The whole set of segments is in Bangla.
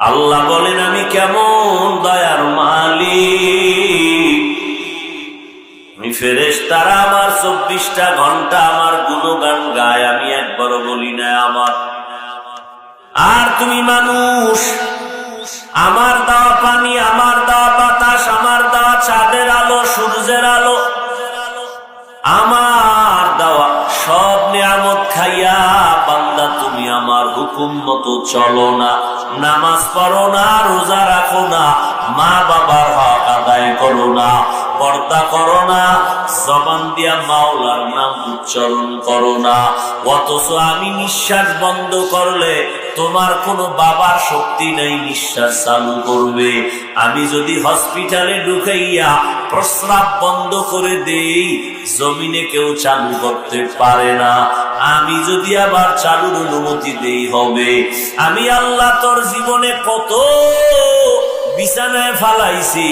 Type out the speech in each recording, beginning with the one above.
আল্লাহ বলেন, আমি কেমন দয়ার মালিক। আমি ফেরেশ তারা আমার চব্বিশটা ঘণ্টা আমার গুণগান গায়, আমি একবারও বলি না আমার। আর তুমি মানুষ, আমার দেওয়া পানি, আমার দেওয়া বাতাস, আমার দেওয়া চাঁদের আলো, সূর্যের আলো, আমার দেওয়া সব নিয়ামত খাইয়া বান্দা, তুমি আমার হুকুম মতো চলো না। নামাজ পড়ো না, রোজা রাখো না, মা বাবার হক আদায় করো না, পর্দা করো না, জবান দিয়া মাওলার নাম উচ্চারণ করো না। অথচ আমি নিঃশ্বাস বন্ধ করলে তোমার কোনো বাবার শক্তি নেই, নিঃশ্বাস চালু করবে। আমি যদি হসপিটালে ঢুকাইয়া প্রস্রাব বন্ধ করে দেই, জমিনে কেউ চালু করতে পারে না। আমি যদি আবার চালুর অনুমতি দেই হবে, আমি আল্লাহ তোর জীবনে কত বিছানায় ফালাইছি,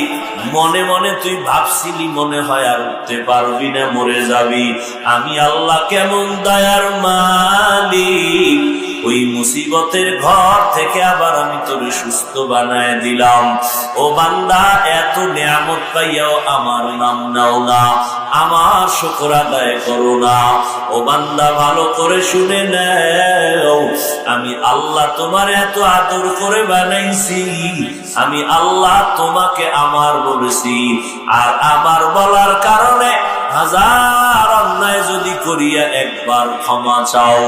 মনে মনে তুই ভাবছিলি মনে হয় আর উঠতে পারবি না, মরে যাবি। আমি আল্লাহ কেমন দয়ার মালিক? ওই মুসিবতের ঘর থেকে আবার আমি তোরে সুস্থ বানায় দিলাম। ও বান্দা, এত নিয়ামত পাইয়াও আমার নাম নাও না, আমার শুকর আদায় করো না। ও বান্দা, ভালো করে শুনে নেও, আমি আল্লাহ তোমার এত আদর করে বানাইছি, আমি আল্লাহ তোমাকে আমার বলেছি। আর আমার বলার কারণে হাজার অন্যায় যদি করিয়া একবার ক্ষমা চাও,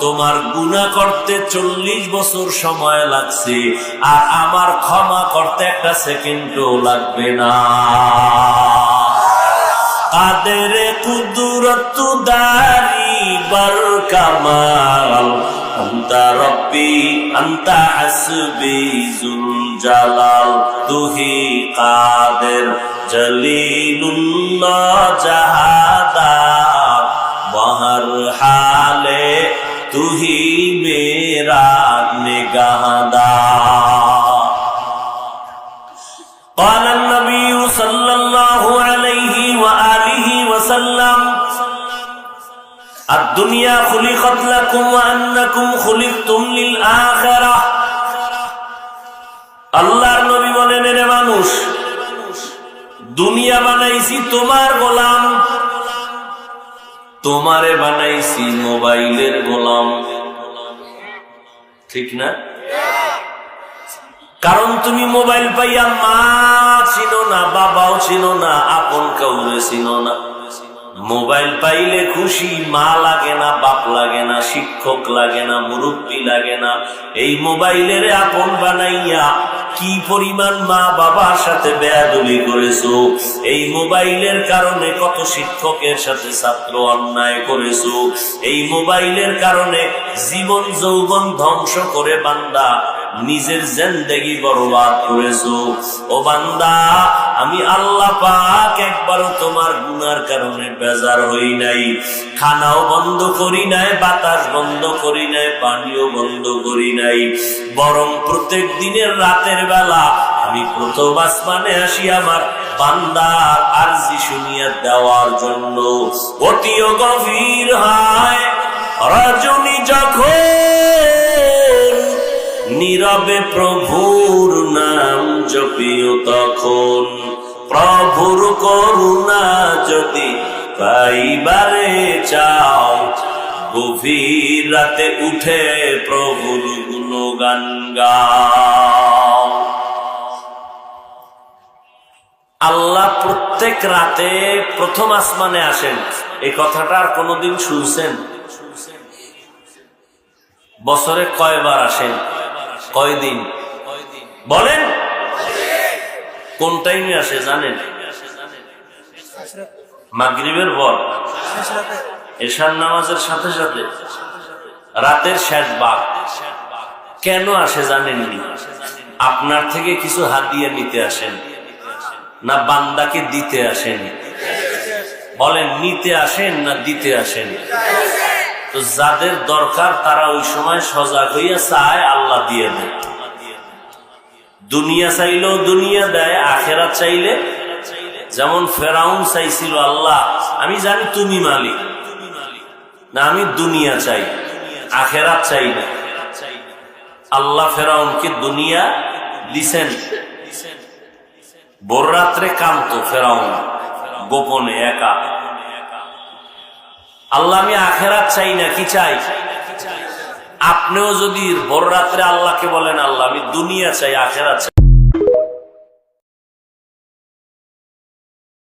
তোমার গুণা করতে চল্লিশ বছর সময় লাগছে, আর আমার ক্ষমা করতে একটা সেকেন্ডও লাগবে না। কাদের কুদরত দারি বর কামাল আন্তা রব্বি আন্তা হাসবি জুল জালাল তুহি কাদের জলিলুল্লাহ বহর হালে তুহি মেরা নিগাহদার দুনিয়া আল্লাহর নবী বলেন মানুষ, দুনিয়া বানাইছি তোমার গোলাম। তোমারে বানাইছি মোবাইলের গোলাম। ঠিক না? কারণ তুমি মোবাইল পাইয়া মা চিনো না, বাবাও চিনো না, আপন কাউরে চিনো না। মোবাইল পাইলে খুশি, মা লাগে না, বাপ লাগে না, শিক্ষক লাগে না, মুরব্বী লাগে না। এই মোবাইলের আপন বানাইয়া কি পরিমাণ মা বাবার সাথে বেয়াদবি করেছ? এই মোবাইলের কারণে কত শিক্ষকের সাথে ছাত্র অন্যায় করেছ? এই মোবাইলের কারণে জীবন যৌবন ধ্বংস করে বান্দা নিজের জেন্দেগি বরবাদ করেছ। ও বান্দা, আমি আল্লাহ পাক একবারও তোমার গুনার কারণে বেজার হই নাই। খানাও বন্ধ করি নাই, বাতাস বন্ধ করি নাই, পানিও বন্ধ করি নাই। বরং প্রত্যেক দিনের রাতের বেলা আমি প্রথম আসমানে আসি আমার বান্দার আরজি শুনিয়া দেওয়ার জন্য। অতিও গভীর হয়, রজনী যখন নীরবে প্রভুর নাম জপিও তখন। প্রভুর করুণা যদি পাইবারে চাও, গভীর রাতে উঠে প্রভুর গুণগান গাও। আল্লাহ প্রত্যেক রাতে প্রথম আসমানে আসেন। এই কথাটা আর কোনোদিন শুনছেন? বছরে কয়বার আসেন? কয়দিন? বলেন। কোন টাইমে আসে জানেন? মাগরিবের পর। এশার নামাজের সাথে সাথে রাতের শেষ বাঘ। কেন আসে জানেননি? আপনার থেকে কিছু হাতিয়ে নিতে আসেন। না বান্দাকে দিতে আসেন। বলেন, নিতে আসেন না দিতে আসেন? তো যাদের দরকার তারা ওই সময় সজাগ হইয়া চায় আল্লাহ দিয়ে দেয় দুনিয়া চাইলেও দুনিয়া দেয় আখেরা চাইলে। যেমন ফেরাউন চাইছিল আল্লাহ, আমি জানি তুমি মালিক। না, আমি দুনিয়া চাই, আখেরাত চাই না। আল্লাহ ফেরাউনকে দুনিয়া দিছেন। ভোর রাত্রে কান্ত ফেরাউন, গোপনে একা। আল্লাহ, আমি আখেরাত চাই না, কি চাই? আপনিও যদি বড় রাত্রে আল্লাহকে বলেন আল্লাহ আমি দুনিয়া চাই আখেরা চাই।